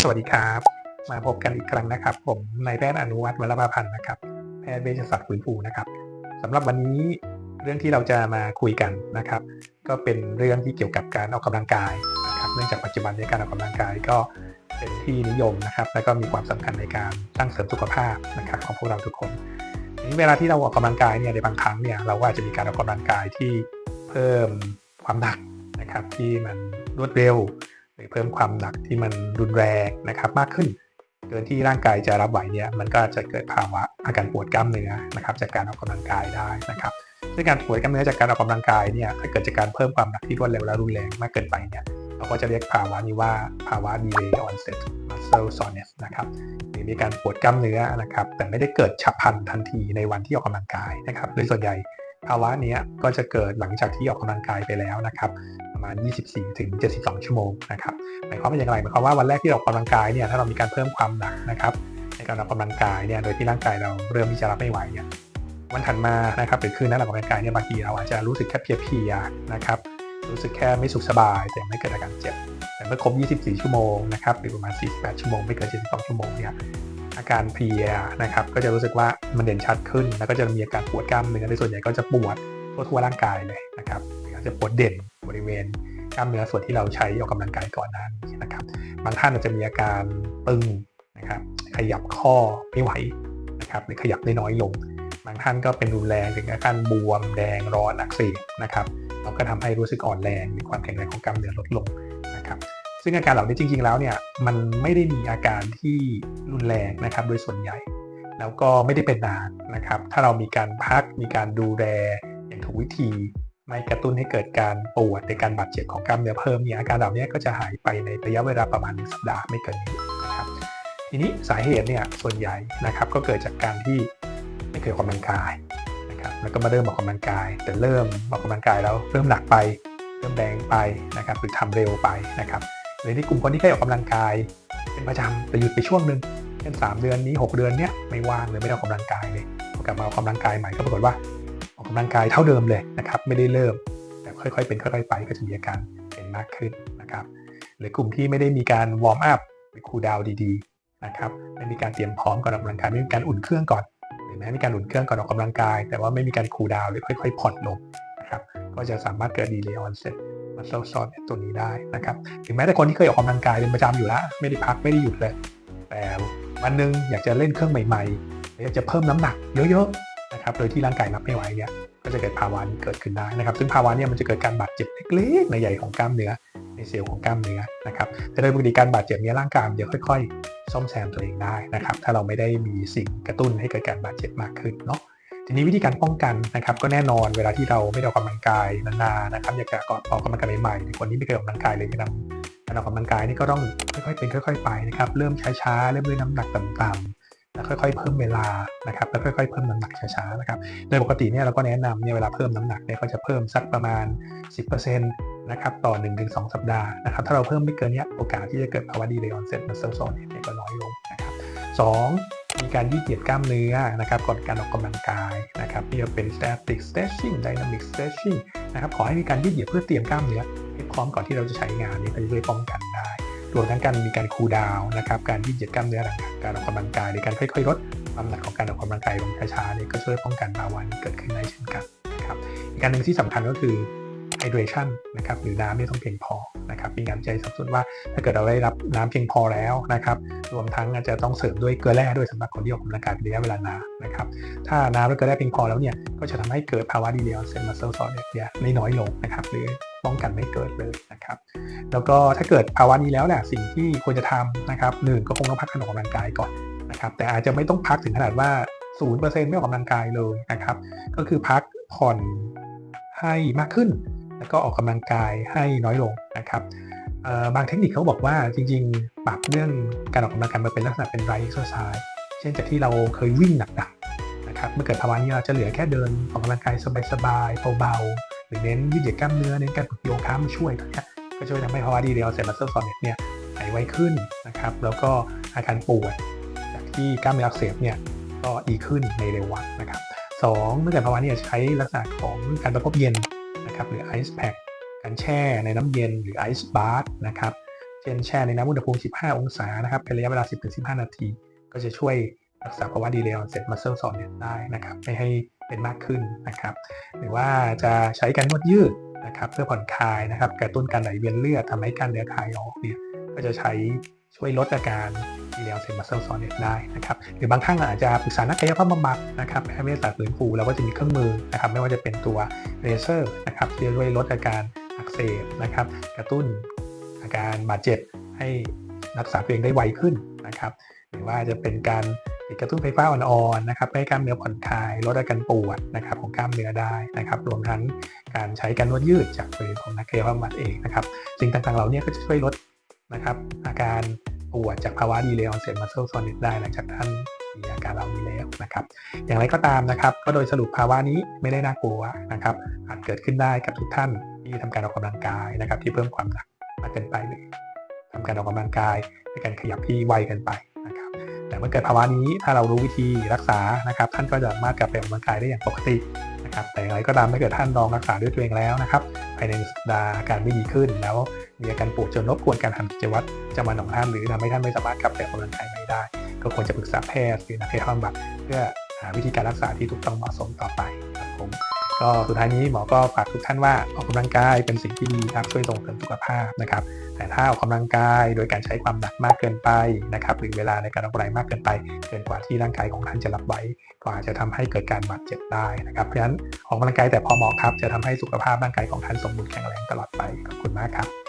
สวัสดีครับ มาพบกันอีกครั้งนะครับ ผมนายแพทย์อนุวัฒน์วรประพันธ์นะครับ แพทย์เวชศาสตร์ฟื้นฟูนะครับสำหรับวันนี้เรื่องที่เราจะมาคุยกันนะครับ ก็เป็นเรื่องที่เกี่ยวกับการออกกำลังกายนะครับ เนื่องจากปัจจุบันในการออกกำลังกายก็เป็นที่นิยมนะครับ และก็มีความสำคัญในการสร้างเสริมสุขภาพนะครับของพวกเราทุกคนนี้เวลาที่เราออกกำลังกายเนี่ยในบางครั้งเนี่ยเราก็อาจจะมีการออกกำลังกายที่เพิ่มความหนักนะครับที่มันรวดเร็ว รือเพิ่มความหนักที่มันรุนแรงนะครับมากขึ้น เกินที่ร่างกายจะรับไหวเนี่ยมันก็จะเกิดภาวะอาการปวดกล้ามเนื้อนะครับจากการออกกำลังกายได้นะครับซึ่งการปวดกล้ามเนื้อจากการออกกำลังกายเนี่ยถ้าเกิดจากการเพิ่มความหนักที่รวดเร็วและรุนแรงมากเกินไปเนี่ยเราก็จะเรียกภาวะนี้ว่าภาวะ delay onset muscle soreness นะครับหรือมีการปวดกล้ามเนื้อนะครับแต่ไม่ได้เกิดฉับพลันทันทีในวันที่ออกกำลังกายนะครับโดยส่วนใหญ่ ภาวะนี้ก็จะเกิดหลังจากที่ออกกำลังกายไปแล้วนะครับประมาณ 24 ถึง 72 ชั่วโมงนะครับหมายความว่าอย่างไรหมายความว่าวันแรกที่เราออกกำลังกายเนี่ยถ้าเรามีการเพิ่มความหนักนะครับในการออกกำลังกายเนี่ยโดยที่ร่างกายเราเริ่มที่จะรับไม่ไหวเนี่ยวันถัดมานะครับหรือคืนนั้นออกกำลังกายเนี่ยบางทีเราอาจจะรู้สึกแค่เพียๆนะครับรู้สึกแค่ไม่สุขสบาย แต่ไม่เกิดอาการเจ็บแต่เมื่อครบ 24 ชั่วโมงนะครับหรือประมาณ 48 ชั่วโมงไม่เกิน 72 ชั่วโมงเนี่ย อาการเพลียนะครับก็จะรู้สึกว่ามันเด่นชัดขึ้น แล้วก็จะมีอาการปวดกล้ามเนื้อในส่วนใหญ่ก็จะปวดทั่วร่างกายเลยนะครับหรืออาจะปวดเด่นบริเวณกล้ามเนื้อส่วนที่เราใช้ออกกำลังกายก่อนหน้นนะครับบางท่านอาจจะมีอาการตึงนะครับขยับข้อไม่ไหวนะครับหรือขยับได้น้อยลง บางท่านก็เป็นรุนแรงถึงอาการบวมแดงร้อนอักเสบนะครับแล้วก็ทำให้รู้สึกอ่อนแรงมีความแข็งแรงของกล้ามเนื้อลดลงนะครับ ซึ่งอาการเหล่านี้จริง ๆ แล้วเนี่ยมันไม่ได้มีอาการที่รุนแรงนะครับโดยส่วนใหญ่ แล้วก็ไม่ได้เป็นนานนะครับ ถ้าเรามีการพักมีการดูแลอย่างถูกวิธีไม่กระตุ้นให้เกิดการปวดในการบาดเจ็บของกล้ามเนื้อเพิ่มเนี่ยอาการเหล่านี้ก็จะหายไปในระยะเวลาประมาณ1สัปดาห์ไม่เกินนี้นะครับทีนี้สาเหตุเนี่ยส่วนใหญ่นะครับก็เกิดจากการที่ไม่เคยออกกำลังกายนะครับแล้วก็มาเริ่มออกกำลังกาย แต่เริ่มออกกำลังกายแล้วเริ่มหนักไปเริ่มแดงไปนะครับหรือทำเร็วไปนะครับ หรือในกลุ่มคนที่เคยออกกำลังกาย เป็นประจำแต่หยุดไปช่วงหนึ่งเช่นสามเดือนนี้ 6 เดือนเนี้ยไม่ว่างเลยไม่ได้ออกกำลังกายเลยพอกลับมาออกกำลังกายใหม่ก็ปรากฏว่าออกกำลังกายเท่าเดิมเลยนะครับไม่ได้เริ่มแต่ค่อยๆเป็นค่อยๆไปก็จะมีอาการเป็นมากขึ้นนะครับหรือกลุ่มที่ไม่ได้มีการวอร์มอัพหรือคูลดาวดีๆนะครับไม่มีการเตรียมพร้อมก่อนออกกำลังกายไม่มีการอุ่นเครื่องก่อนหรือแม้มีการอุ่นเครื่องก่อนออกกำลังกาย แต่ว่าไม่มีการคูลดาวหรือค่อย ๆ ผ่อนลงนะครับก็จะสามารถเกิดดีเลย์ออนเซ็ต มาเซลซอนตัวนี้ได้นะครับ ถึงแม้แต่คนที่เคยออกกำลังกายเป็นประจำอยู่แล้ว ไม่ได้พักไม่ได้หยุดเลย แต่วันหนึงอยากจะเล่นเครื่องใหม่ๆหรืออยากจะเพิ่มน้ำหนักเยอะๆนะครับ โดยที่ร่างกายรับไม่ไหวเนี่ยก็จะเกิดภาวะนี้เกิดขึ้นได้นะครับ ซึ่งภาวะนี้มันจะเกิดการบาดเจ็บเล็กๆในใหญ่ของกล้ามเนื้อในเซลล์ของกล้ามเนื้อนะครับแต่โดยปกติการบาดเจ็บเนี้ร่างกายมันจะค่อย ๆ ซ่อมแซมตัวเองได้นะครับ ถ้าเราไม่ได้มีสิ่งกระตุ้นให้เกิดการบาดเจ็บมากขึ้นเนาะ ทีนี้วิธีการป้องกันนะครับก็แน่นอนเวลาที่เราไม่ได้ออกกำลังกายนานๆนะครับอยากจะออกกำลังกายใหม่ๆหรือคนที่ไม่เคยออกกำลังกายเลยแนะนำการออกกำลังกายนี่ก็ต้องค่อยๆเป็นค่อย ๆ ไปนะครับเริ่มช้าๆเริ่มด้วยน้ำหนักต่ำๆแล้วค่อยๆเพิ่มเวลานะครับแล้วค่อยๆเพิ่มน้ำหนักช้าๆนะครับโดยปกติเนี่ยเราก็แนะนำเนี่ยเวลาเพิ่มน้ำหนักเนี่ยก็จะเพิ่มสักประมาณ 10%นะครับต่อ 1-2 สัปดาห์นะครับถ้าเราเพิ่มไม่เกินเนี้ยโอกาสที่จะเกิดภาวะดีเลย์ออนเซ็ตมัสเซลซนเนี่ยก็น้อยลงนะครับสอง มีการยืดเหยียดกล้ามเนื้อนะครับก่อนการออกกำลังกายนะครับนี่จะเป็น static stretching dynamic stretching นะครับขอให้มีการยืดเหยียดเพื่อเตรียมกล้ามเนื้อให้พร้อมก่อนที่เราจะใช้งานนี้ก็จะช่วยป้องกันได้รวมทั้งการมีการคูลดาวน์นะครับการยืดเหยียดกล้ามเนื้อหลังการออกกำลังกายหรือการค่อยๆลดความหนักของการออกกำลังกายลงช้าๆนี่ก็ช่วยป้องกันภาวะนี้เกิดขึ้นได้เช่นกันนะครับอีกการหนึ่งที่สำคัญก็คือ hydration นะครับหรือน้ำเนี่ยต้องเพียงพอนะครับมีงานวิจัยสับสนว่าถ้าเกิดเราได้รับน้ำเพียงพอแล้วนะครับรวมทั้งอาจจะต้องเสริมด้วยเกลือแร่ด้วยสำหรับคนที่ออกกำลังกายเป็นระยะเวลานานนะครับถ้าน้ำและเกลือแร่เพียงพอแล้วเนี่ยก็จะทำให้เกิดภาวะดีเลย์ออนเซนมัสเซลซอนเนี่ยน้อยลงนะครับหรือป้องกันไม่เกิดเลยนะครับแล้วก็ถ้าเกิดภาวะนี้แล้วแหละสิ่งที่ควรจะทำนะครับหนึ่งก็คงต้องพักการออกกำลังกายก่อนนะครับแต่อาจจะไม่ต้องพักถึงขนาดว่า 0%ไม่ออกกำลังกายเลยนะครับก็คือพักผ่อนให้มากขึ้น แล้วก็ออกกำลังกายให้น้อยลงนะครับบางเทคนิคเขาบอกว่าจริงๆ ปรับเรื่องการออกกำลังกายมาเป็นลักษณะเป็นไรเอ็กซ์ไซส์เช่นจากที่เราเคยวิ่งหนักๆนะครับเมื่อเกิดภาวะนี้เราจะเหลือแค่เดินออกกำลังกายสบายๆเบาๆหรือเน้นยืดเหยียดกล้ามเนื้อเน้นการฝึกโยคะมาช่วยตรงนี้ก็ช่วยทำให้ภาวะดีเรลเซลล์มัสเซลซอนเนี่ยหายไวขึ้นนะครับแล้วก็อาการปวดจากที่กล้ามเนื้ออักเสบเนี่ยก็ดีขึ้นในเร็ววันนะครับสองเมื่อเกิดภาวะนี้จะใช้ลักษณะของการประคบเย็น นะครับหรือไอซ์แพ็คการแช่ในน้ำเย็นหรือไอซ์บาร์นะครับเช่นแช่ในน้ำอุณหภูมิ 15 องศานะครับเป็นระยะเวลา 10-15 นาที ก็จะช่วยรักษาภาวะดีเลย์ออนเซ็ตมัสเซลซอนได้นะครับไม่ให้เป็นมากขึ้นนะครับหรือว่าจะใช้การนวดยืดนะครับเพื่อผ่อนคลายนะครับกระตุ้นการไหลเวียนเลือดทำให้การเลือดคลายออกเนี่ย ก็จะใช้ช่วยลดอาการดีเลย์อเซมัสเซลซอนได้นะครับหรือบางครั้งอาจจะปรึกษานักกายภาพบำบัดนะครับแพทย์เวชศาสตร์ฟื้นฟูเราก็จะมีเครื่องมือนะครับไม่ว่าจะเป็นตัวเลเซอร์นะครับที่จะช่วยลดอาการอักเสบนะครับกระตุ้นอาการบาดเจ็บให้รักษาตัวเองได้ไวขึ้นนะครับหรือว่าจะเป็นการติดกระตุ้นไฟฟ้าอ่อนๆนะครับให้กล้ามเนื้อผ่อนคลายลดอาการปวดนะครับของกล้ามเนื้อได้นะครับรวมทั้งการใช้การนวดยืดจากมือของนักกายภาพบำบัดเองนะครับสิ่งต่างๆเหล่านี้ก็จะช่วยลด นะครับ อาการปวดจากภาวะดีเลย์ออนเซ็ตมัสเซลซนิตได้หลังจากท่านมีอาการเหล่านี้แล้วนะครับ อย่างไรก็ตามนะครับ ก็โดยสรุปภาวะนี้ไม่ได้น่ากลัวนะครับ อาจเกิดขึ้นได้กับทุกท่านที่ทำการออกกำลังกายนะครับ ที่เพิ่มความหนักมากเกินไปเลยทำการออกกำลังกายในการขยับที่ไวเกินไปนะครับ แต่เมื่อเกิดภาวะนี้ถ้าเรารู้วิธีรักษานะครับ ท่านก็จะสามารถกลับไปออกกำลังกายได้อย่างปกติ นะครับแต่อย่างไรก็ตามถ้าเกิดท่านลองรักษาด้วยตัวเองแล้วนะครับภายในสัปดาห์อาการไม่ดีขึ้น แล้วมีอาการปวดจนรบกวนการทำกิจวัตรจะจำวันของท่านหรือทำให้ท่านไม่สามารถกลับไปออกกำลังกายไม่ได้ ก็ควรจะปรึกษาแพทย์หรือนักกายภาพบำบัดเพื่อหาวิธีการรักษาที่ถูกต้องเหมาะสมต่อไปครับผม ก็สุดท้ายนี้หมอก็ฝากทุกท่านว่าออกกำลังกายเป็นสิ่งที่ดีครับช่วยส่งเสริมสุขภาพนะครับแต่ถ้าออกกำลังกายโดยการใช้ความหนักมากเกินไปนะครับหรือเวลาในการออกกำลังมากเกินไป เกินกว่าที่ร่างกายของท่านจะรับไหวก็อาจจะทำให้เกิดการบาดเจ็บได้นะครับเพราะฉะนั้นออกกำลังกายแต่พอเหมาะครับจะทำให้สุขภาพร่างกายของท่านสมบูรณ์แข็งแรงตลอดไปขอบคุณมากครับ